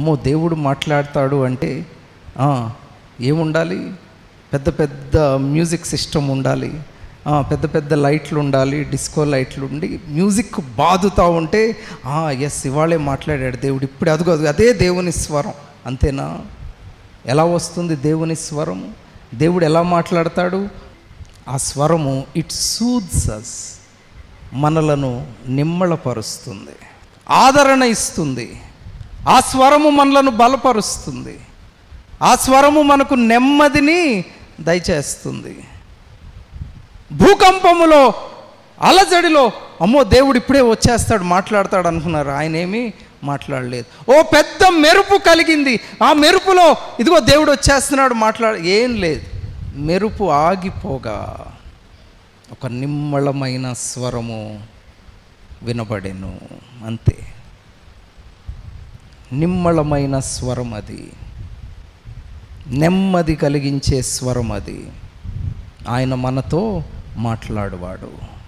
అమ్మో దేవుడు మాట్లాడతాడు అంటే ఏముండాలి? పెద్ద పెద్ద మ్యూజిక్ సిస్టమ్ ఉండాలి. పెద్ద పెద్ద లైట్లు ఉండాలి డిస్కో లైట్లు ఉండి మ్యూజిక్ బాదుతూ ఉంటే ఎస్ ఇవాళే మాట్లాడాడు దేవుడు ఇప్పుడు అదుగు అదుగు అదే దేవుని స్వరం అంతేనా? ఎలా వస్తుంది దేవుని స్వరం? దేవుడు ఎలా మాట్లాడతాడు? ఆ స్వరము ఇట్ సూద్స్ అస్ మనలను నిమ్మళపరుస్తుంది ఆదరణ ఇస్తుంది. ఆ స్వరము మనలను బలపరుస్తుంది. ఆ స్వరము మనకు నెమ్మదిని దయచేస్తుంది. భూకంపములో అలజడిలో అమ్మో దేవుడు ఇప్పుడే వచ్చేస్తాడు మాట్లాడతాడు అనుకున్నారు. ఆయన ఏమీ మాట్లాడలేదు. ఓ పెద్ద మెరుపు కలిగింది. ఆ మెరుపులో ఇదిగో దేవుడు వచ్చేస్తున్నాడు మాట్లాడ ఏం లేదు. మెరుపు ఆగిపోగా ఒక నిమ్మళమైన స్వరము వినబడెను. అంతే. నిమ్మళమైన స్వరం అది. నెమ్మది కలిగించే స్వరం అది. ఆయన మనతో మాట్లాడువాడు.